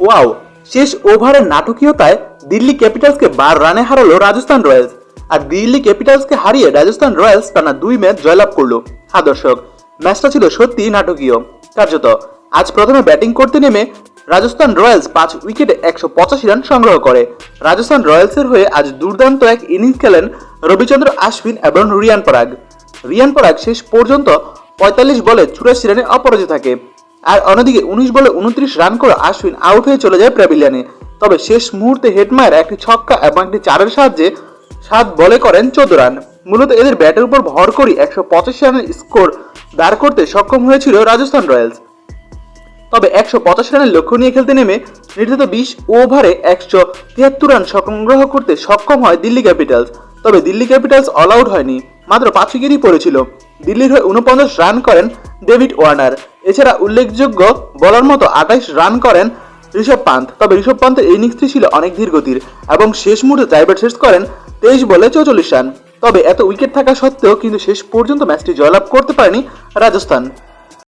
Wow, শেষ ওভারের নাটকীয়তায় দিল্লি ক্যাপিটালসকে বার রানে হারালো রাজস্থান রয়্যালস। আর দিল্লি ক্যাপিটালসকে হারিয়ে রাজস্থান রয়্যালস টানা দুই ম্যাচ জয়লাভ করল। হ্যাঁ দর্শক, ম্যাচটা ছিল সত্যি নাটকীয়। কার্যত, আজ প্রথমে ব্যাটিং করতে নেমে রাজস্থান রয়্যালস পাঁচ উইকেটে একশো পঁচাশি রান সংগ্রহ করে। রাজস্থান রয়্যালসের হয়ে আজ দুর্দান্ত এক ইনিংস খেলেন রবিচন্দ্র আশ্বিন এবং রিয়ান পরাগ। রিয়ান পরাগ শেষ পর্যন্ত পঁয়তাল্লিশ বলে চুরাশি রানে অপরাজিত থাকে। আর অন্যদিকে উনিশ বলে উনত্রিশ রান করে আশ্বিন আউট হয়ে চলে যায় প্যাভিলিয়নে। তবে শেষ মুহূর্তে হেডমায়ের একটি ছক্কা এবং একটি চারের সাহায্যে সাত বলে করেন চোদ্দ রান। মূলত এদের ব্যাটের উপর ভর করে একশো পঁচাশি রানের স্কোর দাঁড় করতে সক্ষম হয়েছিল রাজস্থান রয়্যালস। তবে একশো পঁচাশি রানের লক্ষ্য নিয়ে খেলতে নেমে নির্ধারিত বিশ ওভারে একশো তিয়াত্তর রান সংগ্রহ করতে সক্ষম হয় দিল্লি ক্যাপিটালস। তবে দিল্লি ক্যাপিটালস অল আউট হয়নি, মাত্র পাঁচ উইকেটই পড়েছিল। দিল্লির হয়ে উনপঞ্চাশ রান করেন ডেভিড ওয়ার্নার। এছাড়া উল্লেখযোগ্য বলার মতো আঠাইশ রান করেন ঋষভ পান্থ। তবে ঋষভ পান্তের ইনিংসটি ছিল অনেক ধীরগতির এবং শেষ মুহূর্তে ড্রাইভার শেষ করেন তেইশ বলে চৌচল্লিশ রান। তবে এত উইকেট থাকা সত্ত্বেও কিন্তু শেষ পর্যন্ত ম্যাচটি জয়লাভ করতে পারেনি রাজস্থান।